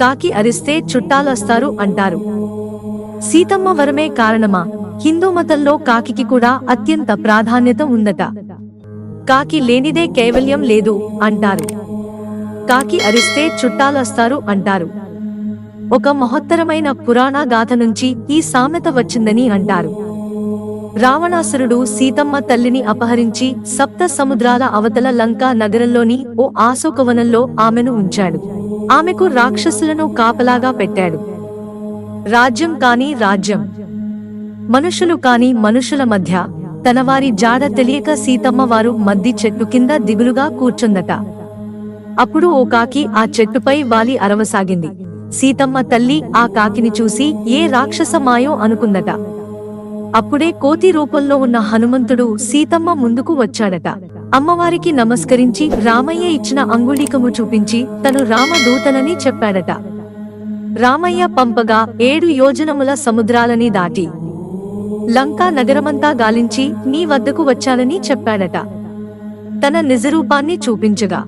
కాకి అరిస్తే చుట్టాలొస్తారు అంటారు. సీతమ్మ వరమే కారణమా? హిందూ మతంలో కాకికి కూడా అత్యంత ప్రాధాన్యత ఉందట. కాకి లేనిదే కైవల్యం లేదు అంటారు. కాకి అరిస్తే చుట్టాలొస్తారు అంటారు. ఒక మహత్తరమైన పురాణ గాథ నుంచి ఈ సామెత వచ్చిందని అంటారు. రావణాసురుడు సీతమ్మ తల్లిని అపహరించి సప్త సముద్రాల అవతల లంకా నగరంలోని ఓ ఆశోకవనంలో ఆమెను ఉంచాడు. ఆమెకు రాక్షసులను కాపలాగా పెట్టాడు. రాజ్యం కాని రాజ్యం. మనుషులు కాని మనుషుల మధ్య తన వారి జాడ తెలియక సీతమ్మ వారు మద్ది చెట్టు కింద దిగులుగా కూర్చుందట. అప్పుడు ఓ కాకి ఆ చెట్టుపై వాలి అరవసాగింది. సీతమ్మ తల్లి ఆ కాకిని చూసి ఏ రాక్షస మాయో అనుకుందట. అప్పుడే కోతి రూపంలో ఉన్న హనుమంతుడు సీతమ్మ ముందుకు వచ్చాడట. అమ్మవారికి నమస్కరించి రామయ్య ఇచ్చిన అంగుళీకము చూపించి తను రామదూతనని చెప్పాడట. రామయ్య పంపగా ఏడు యోజనముల సముద్రాలని దాటి లంకా నగరమంతా గాలించి నీ వద్దకు వచ్చానని చెప్పాడట. తన నిజరూపాన్ని చూపించగా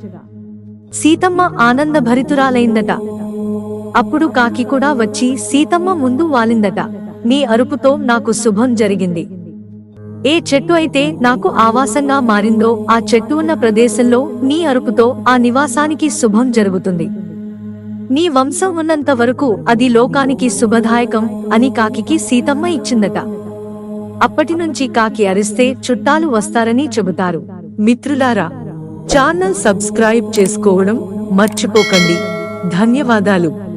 సీతమ్మ ఆనందభరితురాలైందట. అప్పుడు కాకి కూడా వచ్చి సీతమ్మ ముందు వాలిందట. నీ అరుపుతో నాకు శుభం జరిగింది. ఏ చెట్టు అయితే నాకు ఆవాసంగా మారిందో ఆ చెట్టు ఉన్న ప్రదేశంలో నీ అరుపుతో ఆ నివాసానికి శుభం జరుగుతుంది. నీ వంశం ఉన్నంత వరకు అది లోకానికి శుభదాయకం అని కాకికి సీతమ్మ ఇచ్చిందట. అప్పటి నుంచి కాకి అరిస్తే చుట్టాలు వస్తారని చెబుతారు. మిత్రులారా ఛానల్ సబ్స్క్రైబ్ చేసుకోవడం మర్చిపోకండి. ధన్యవాదాలు.